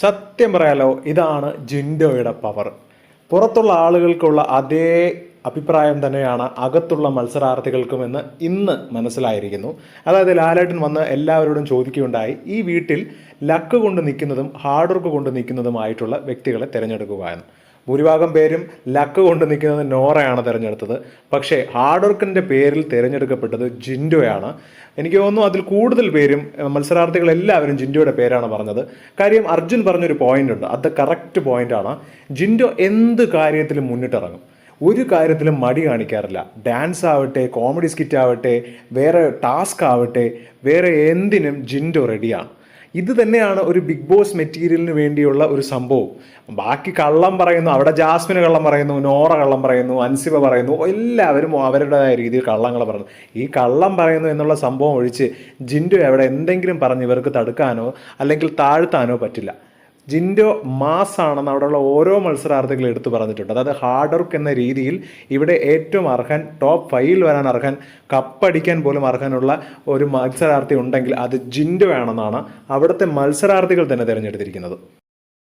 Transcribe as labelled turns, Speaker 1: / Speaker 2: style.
Speaker 1: സത്യം പറയാലോ ഇതാണ് ജിൻഡോയുടെ പവർ. പുറത്തുള്ള ആളുകൾക്കുള്ള അതേ അഭിപ്രായം തന്നെയാണ് അകത്തുള്ള മത്സരാർത്ഥികൾക്കുമെന്ന് ഇന്ന് മനസ്സിലായിരിക്കുന്നു. അതായത് ലാലേട്ടൻ വന്ന് എല്ലാവരോടും ചോദിക്കുകയുണ്ടായി. ഈ വീട്ടിൽ ലക്ക് കൊണ്ട് നിൽക്കുന്നതും ഹാർഡ് വർക്ക് കൊണ്ട് നിൽക്കുന്നതുമായിട്ടുള്ള വ്യക്തികളെ തിരഞ്ഞെടുക്കുക എന്ന്. ഭൂരിഭാഗം പേരും ലക്ക് കൊണ്ട് നിൽക്കുന്നത് നോറയാണ് തിരഞ്ഞെടുത്തത്. പക്ഷേ ഹാർഡ് വർക്കിന്റെ പേരിൽ തിരഞ്ഞെടുക്കപ്പെട്ടത് ജിൻഡോയാണ്. എനിക്ക് തോന്നുന്നു അതിൽ കൂടുതൽ പേരും മത്സരാർത്ഥികളെല്ലാവരും ജിൻഡോയുടെ പേരാണ് പറഞ്ഞത്. കാര്യം അർജുൻ പറഞ്ഞൊരു പോയിന്റ് ഉണ്ട്. അത് കറക്റ്റ് പോയിന്റാണ് ജിൻഡോ എന്ത് കാര്യത്തിലും മുന്നിട്ടിറങ്ങും. ഒരു കാര്യത്തിലും മടി കാണിക്കാറില്ല. ഡാൻസ് ആവട്ടെ കോമഡി സ്കിറ്റ് ആവട്ടെ വേറെ ടാസ്ക് ആവട്ടെ വേറെ എന്തിനും ജിൻഡോ റെഡിയാണ് ഇത് തന്നെയാണ് ഒരു ബിഗ് ബോസ് മെറ്റീരിയലിന് വേണ്ടിയുള്ള ഒരു സംഭവം. ബാക്കി കള്ളം പറയുന്നു അവിടെ ജാസ്മിന് കള്ളം പറയുന്നു നോറ കള്ളം പറയുന്നു അൻസിബ പറയുന്നു എല്ലാവരും അവരുടേതായ രീതിയിൽ കള്ളങ്ങൾ പറയുന്നു. ഈ കള്ളം പറയുന്നു എന്നുള്ള സംഭവം ഒഴിച്ച് ജിൻഡു അവിടെ എന്തെങ്കിലും പറഞ്ഞ് ഇവർക്ക് തടുക്കാനോ അല്ലെങ്കിൽ താഴ്ത്താനോ പറ്റില്ല. ജിൻഡോ മാസ് ആണെന്ന് അവിടെയുള്ള ഓരോ മത്സരാർത്ഥികളും എടുത്തു പറഞ്ഞിട്ടുണ്ട്. അതായത് ഹാർഡ് വർക്ക് എന്ന രീതിയിൽ ഇവിടെ ഏറ്റവും അർഹൻ ടോപ്പ് ഫൈവിൽ വരാൻ അർഹൻ കപ്പടിക്കാൻ പോലും അർഹനുള്ള ഒരു മത്സരാർത്ഥി ഉണ്ടെങ്കിൽ അത് ജിൻഡോ ആണെന്നാണ് അവിടുത്തെ മത്സരാർത്ഥികൾ തന്നെ തിരഞ്ഞെടുത്തിരിക്കുന്നത്.